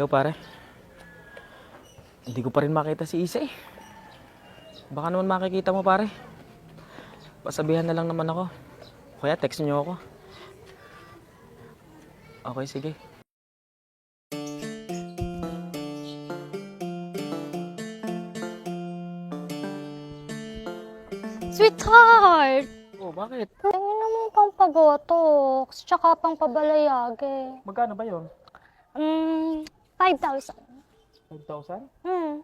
Hello, pare. Hindi ko pa rin makita si Isa eh. Baka naman makikita mo, pare. Pasabihan na lang naman ako. Kaya text niyo ako. Okay, sige. Sweetheart! Oh, bakit? Tingin naman pang pagotox, tsaka pang pabalayage. Magkano ba yon? Hmm, 5,000. 5,000? Hmm,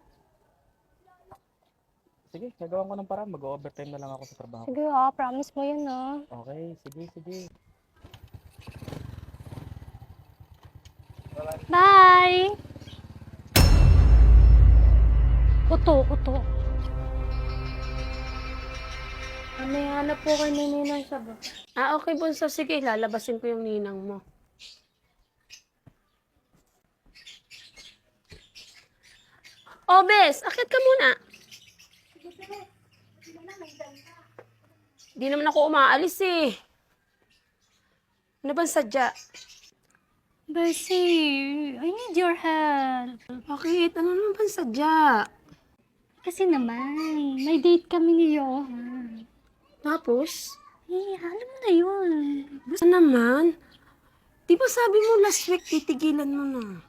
Sige, gagawin ko ng paraan. Mag-overtime na lang ako sa trabaho. sige ha, promise mo yun ha. Okay, sige, sige. Bye! Uto, uto. May hanap po kay Ninang sa baba. Ah, okay, Bunso. Sige, lalabasin ko yung ninang mo. Oh, Bes, akit ka muna. Di naman ako umaalis eh. Ano bang sadya? Bessie, I need your help. Bakit? Ano naman bang sadya? Kasi naman, may date kami ni Johan. Tapos? Eh, alam mo na yun. Basta naman. Di ba sabi mo last week titigilan mo na?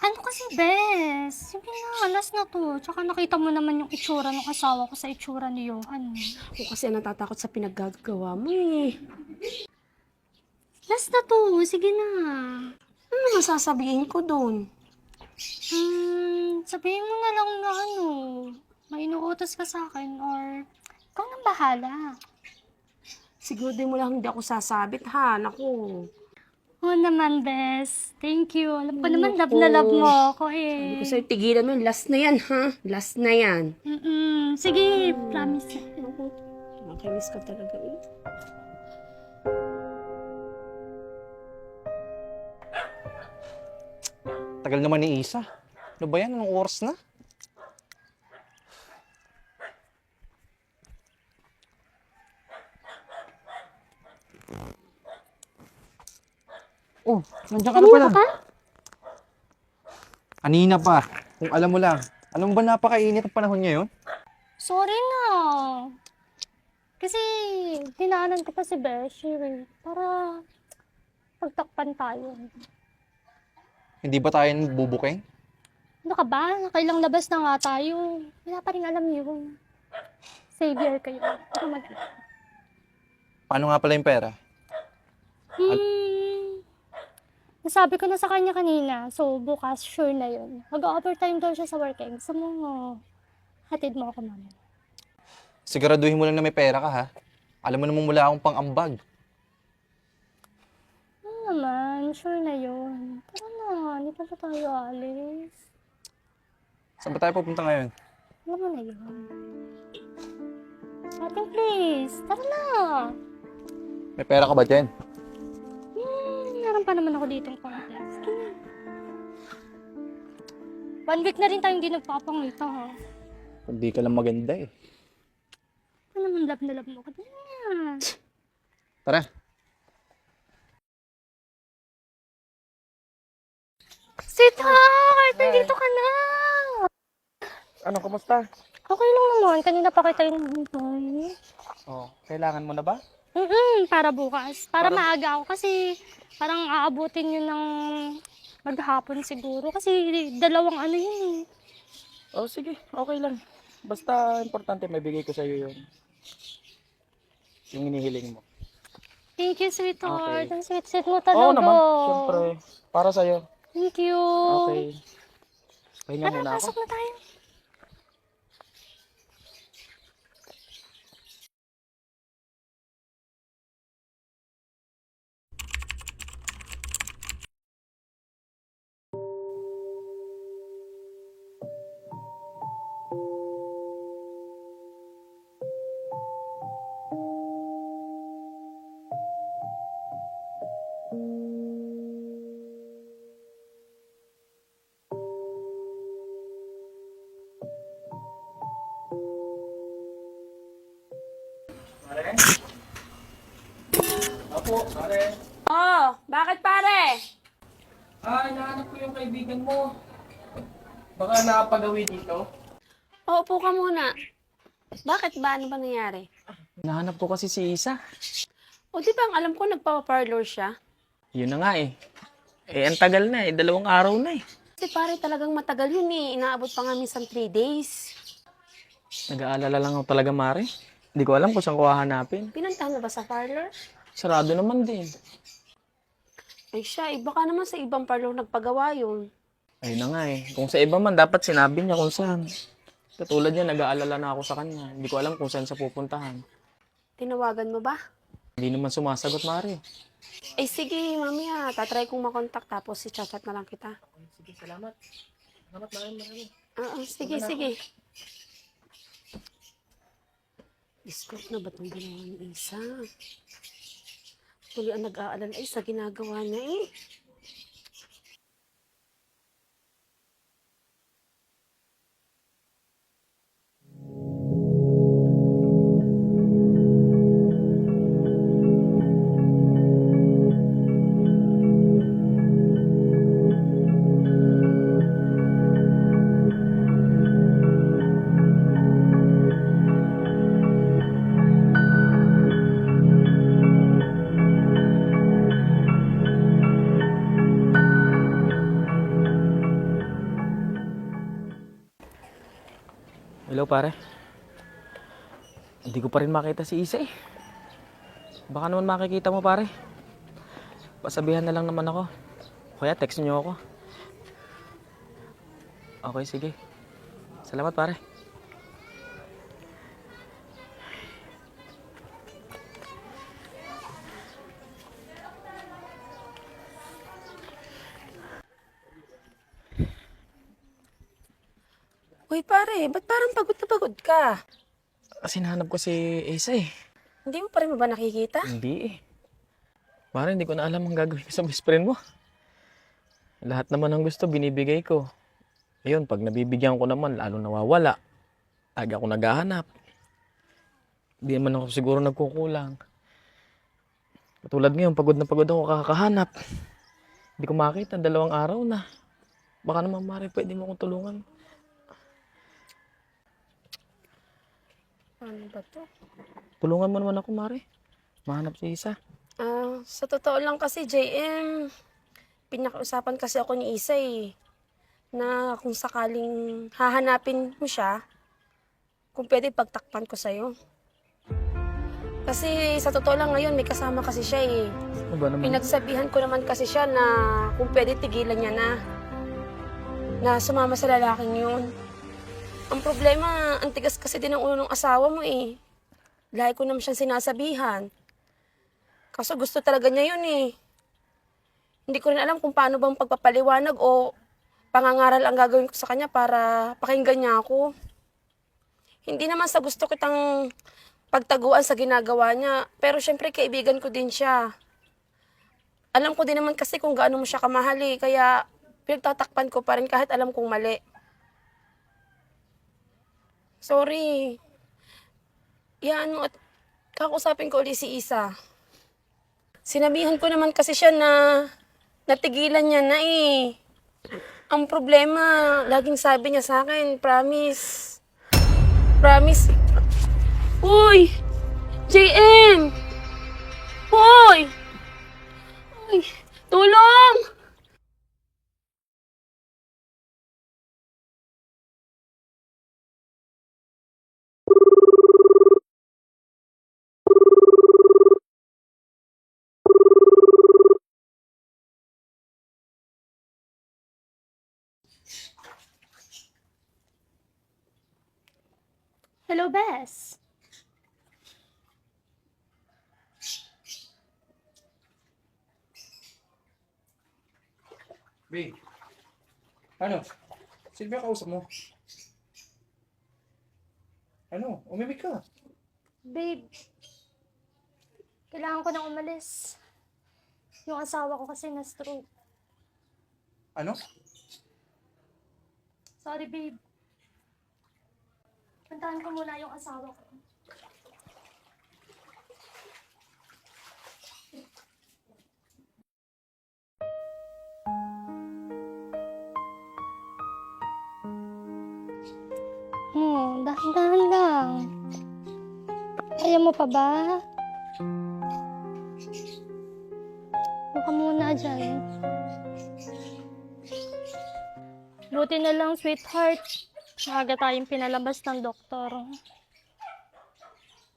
Ano kasi, Bes? Sige na, last na to. Tsaka nakita mo naman yung itsura ng asawa ko sa itsura ni Johan. Ako kasi natatakot sa pinaggagawa mo eh. Last na to. Sige na. Ano naman sasabihin ko doon? Hmm, sabihin mo na lang na ano, may inuutos ka sa akin or ikaw nang bahala. Siguro din mo lang hindi ako sasabit ha. Naku. Oo naman, Bes. Thank you. Alam ko naman, love na love mo ako Sabi eh. ko sa'yo, tigilan mo. yun. Last na yan ha. Last na yan. Mm-mm. Sige, promise. Naku. Nakakainis ka talaga eh. Tagal naman ni Isa. Ano ba yan? Anong oras na? Oh, nandiyan ka na pala. Kanina pa. Kung alam mo lang. Alam mo ba napakainit ang panahon ngayon? Sorry na. Kasi, dinaanan ko pa si Beshi eh, para pagtakpan tayo. Hindi ba tayo bubuking? Ano ka ba? Nakailang labas na nga tayo. Wala pa rin alam yun. Savior kayo. Ano mag Paano nga pala yung pera? Hmm. Nasabi ko na sa kanya kanina. So, bukas, sure na yun. Mag-overtime daw siya sa work. Eh. Gusto mo, hatid mo ako mamaya. Siguraduhin mo lang na may pera ka ha. Alam mo namang wala akong pang-ambag. Ano naman, sure na yun. Tara na, hindi pa ba tayo alis? Saan ba tayo pupunta ngayon? Alam mo na yun. Ating please, tara na. May pera ka ba dyan? Meron pa naman ako dito ng konti. Sige na. One week na rin tayong hindi nagpapangita ha. Hindi ka lang maganda eh. Ano naman love na love mo ka na. Tara. Sweetheart, nandito ka na. Ano, kumusta? Okay lang naman. Kanina pa kita inintay. Oh, kailangan mo na ba? Mm para bukas. Para, Para- maaga ako kasi parang aabutin yun ng maghapon siguro. Kasi dalawang ano yun eh. Oh, sige. Okay lang. Basta importante may bigay ko sa'yo yun. Yung inihiling mo. Thank you, sweetheart. Okay. Ang sweet-sweet mo talaga. Oo naman, syempre. Para sa'yo. Thank you. Okay. Pahinga muna ako. pasok na tayo. Pare? Opo, pare. Oh, bakit pare? Ah, hinahanap ko yung kaibigan mo. Baka nakapagawi dito. Paupo ka muna. Bakit ba? Ano ba nangyari? Hinahanap ko kasi si Isa. O di ba ang alam ko nagpapaparlor siya? Yun na nga eh. Eh, ang tagal na eh. Dalawang araw na eh. Kasi pare talagang matagal yun eh. Inaabot pa nga minsan 3 days. Nag-aalala lang ako talaga, Mare. Hindi ko alam kung saan ko hahanapin. Pinuntahan mo ba sa parlor? Sarado naman din. Ay siya, eh, baka naman sa ibang parlor nagpagawa yun. Ayun na nga eh. Kung sa iba man, dapat sinabi niya kung saan. Katulad niya, nag-aalala na ako sa kanya. Hindi ko alam kung saan sa pupuntahan. Tinawagan mo ba? Hindi naman sumasagot, Mare. Ay sige, mamaya. Tatry kong makontak tapos si chat na lang kita. Sige, salamat. Salamat, Mare. Marami. Oo, sige, sige. Discord na ba itong ginawa ni Isa? Tuloy ang nag-aalala ay sa ginagawa niya eh. Hello, pare. Hindi ko pa rin makita si Isa eh. Baka naman makikita mo, pare. Pasabihan na lang naman ako. Kaya text niyo ako. Okay, sige. Salamat, pare. Uy pare, ba't parang pagod na pagod ka? Kasi nahanap ko si Isa eh. Hindi mo pa rin ba nakikita? Hindi eh. Pare, hindi ko na alam ang gagawin ko sa best friend mo. Lahat naman ng gusto, binibigay ko. Ayun, pag nabibigyan ko naman, lalo nawawala. Lagi ako naghahanap. Hindi naman ako siguro nagkukulang. Katulad ngayon, pagod na pagod ako kakahanap. Hindi ko makita, dalawang araw na. Baka naman, Mari, pwede mo akong tulungan. Ano ba to? Tulungan mo naman ako, Mari. Mahanap si Isa. Ah, sa totoo lang kasi, JM, pinakiusapan kasi ako ni Isa eh, na kung sakaling hahanapin mo siya, kung pwede pagtakpan ko sa'yo. Kasi sa totoo lang ngayon, may kasama kasi siya eh. Ano ba naman? Pinagsabihan ko naman kasi siya na kung pwede tigilan niya na, na sumama sa lalaking yun. Ang problema, ang tigas kasi din ng ulo ng asawa mo eh. Lahi ko naman siyang sinasabihan. Kaso gusto talaga niya yun eh. Hindi ko rin alam kung paano bang pagpapaliwanag o pangangaral ang gagawin ko sa kanya para pakinggan niya ako. Hindi naman sa gusto kitang pagtaguan sa ginagawa niya, pero syempre kaibigan ko din siya. Alam ko din naman kasi kung gaano mo siya kamahal eh, kaya pinagtatakpan ko pa rin kahit alam kong mali. Sorry. Yan mo at kakusapin ko ulit si Isa. Sinabihan ko naman kasi siya na natigilan niya na eh. Ang problema, laging sabi niya sa akin, promise. Promise. Uy! JM! Uy! Uy! Tulong! Hello, Bess. Babe. Ano? Sino ba kausap mo? Ano? Umimik ka. Babe, kailangan ko nang umalis. Yung asawa ko kasi na-stroke. Ano? Sorry, babe. Puntahan ko muna yung asawa ko. Hmm, dahan-dahan lang. Ayaw mo pa ba? Buka muna dyan. Buti na lang, sweetheart. Maaga tayong pinalabas ng doktor.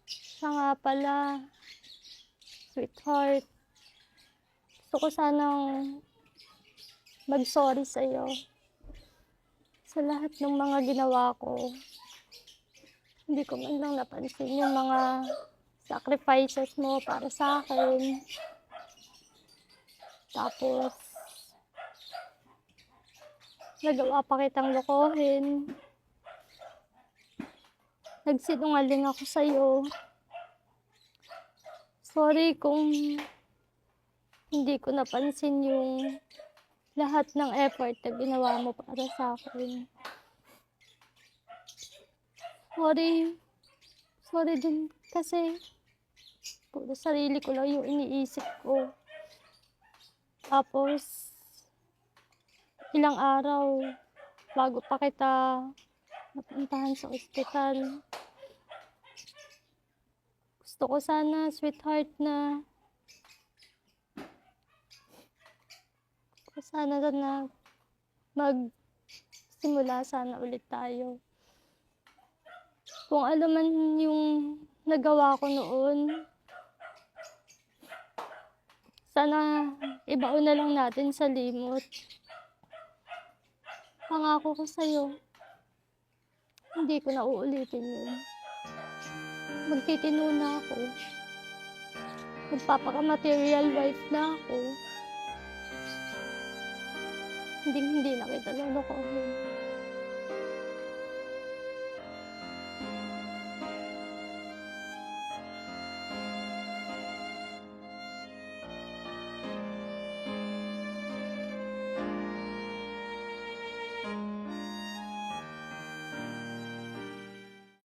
Siya nga pala, sweetheart. Gusto ko sanang mag-sorry sa'yo sa lahat ng mga ginawa ko. Hindi ko man lang napansin yung mga sacrifices mo para sa akin. Tapos, nagawa pa kitang lokohin. Nagsinungaling ako sa'yo. Sorry kung hindi ko napansin yung lahat ng effort na ginawa mo para sa akin. Sorry. Sorry din kasi puro sarili ko lang yung iniisip ko. Tapos, ilang araw bago pa kita napuntahan sa ospital. Gusto ko sana, sweetheart, na gusto ko sana na magsimula sana ulit tayo. Kung alam man yung nagawa ko noon, sana ibaon na lang natin sa limot. Pangako ko sa'yo, hindi ko na uulitin yun. Magtitino na ako. Magpapaka-material wife na ako. Hindi, hindi na kita lolokohin.